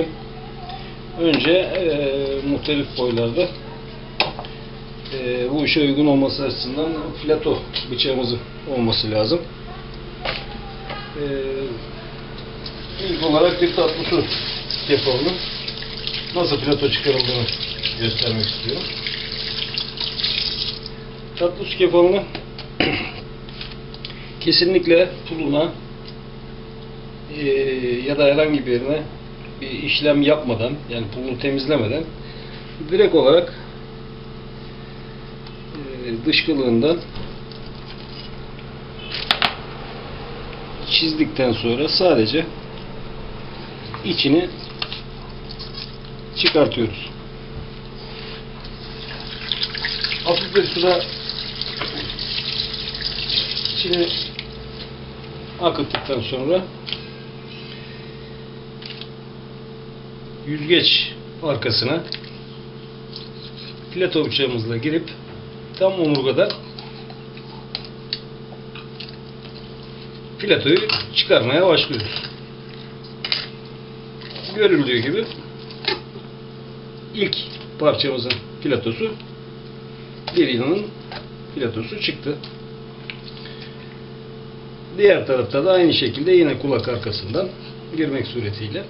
getirdim. Önce e, muhtelif boylarda e, bu işe uygun olması açısından plato bıçağımızın olması lazım. E, ilk olarak bir tatlı su yapalım. Nasıl plato çıkarıldığını göstermek istiyorum. Tatlı su kefalını kesinlikle puluna e, ya da herhangi bir yerine bir işlem yapmadan yani pulunu temizlemeden direkt olarak e, dışkılığından çizdikten sonra sadece içini çıkartıyoruz. Hafif bir suda içini akıttıktan sonra yüzgeç arkasına plato bıçağımızla girip tam omurgada platoyu çıkarmaya başlıyoruz. Görüldüğü gibi ilk parçamızın platosu bir yılın platosu çıktı. Diğer tarafta da aynı şekilde yine kulak arkasından girmek suretiyle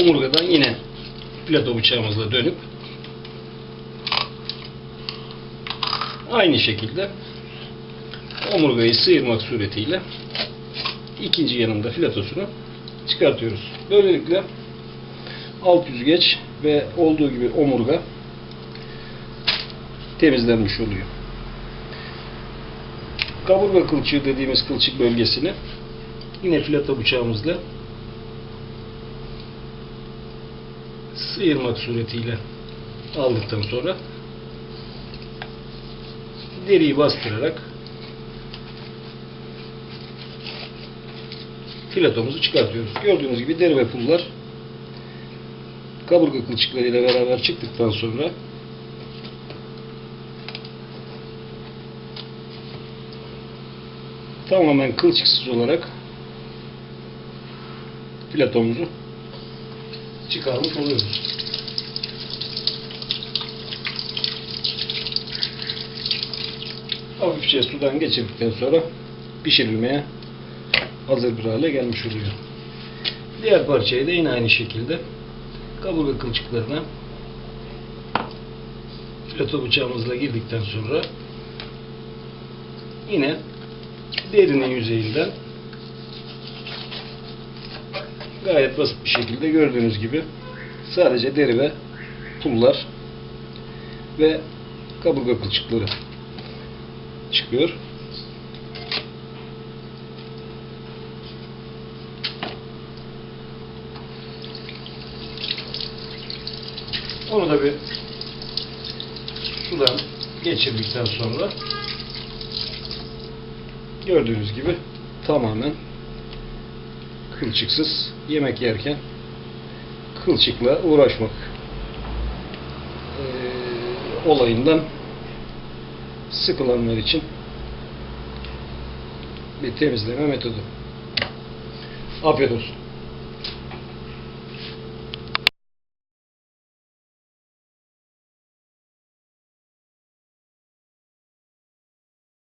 omurgadan yine plato bıçağımızla dönüp aynı şekilde omurgayı sıyırmak suretiyle ikinci yanında filatosunu çıkartıyoruz. Böylelikle alt yüzgeç ve olduğu gibi omurga temizlenmiş oluyor. Kaburga kılçığı dediğimiz kılçık bölgesini yine filato bıçağımızla sıyırmak suretiyle aldıktan sonra deriyi bastırarak filatomuzu çıkartıyoruz. Gördüğünüz gibi deri ve pullar kaburga kılçıklarıyla beraber çıktıktan sonra tamamen kılçıksız olarak filatomuzu çıkarmış oluyoruz. Hafifçe sudan geçirdikten sonra pişirilmeye hazır bir hale gelmiş oluyor. Diğer parçayı da yine aynı şekilde kaburga kılçıklarına fileto bıçağımızla girdikten sonra yine derinin yüzeyinden gayet basit bir şekilde gördüğünüz gibi sadece deri ve pullar ve kaburga kılçıkları çıkıyor. Onu da bir sudan geçirdikten sonra gördüğünüz gibi tamamen kılçıksız yemek yerken kılçıkla uğraşmak eee, olayından sıkılanlar için bir temizleme metodu. Afiyet olsun.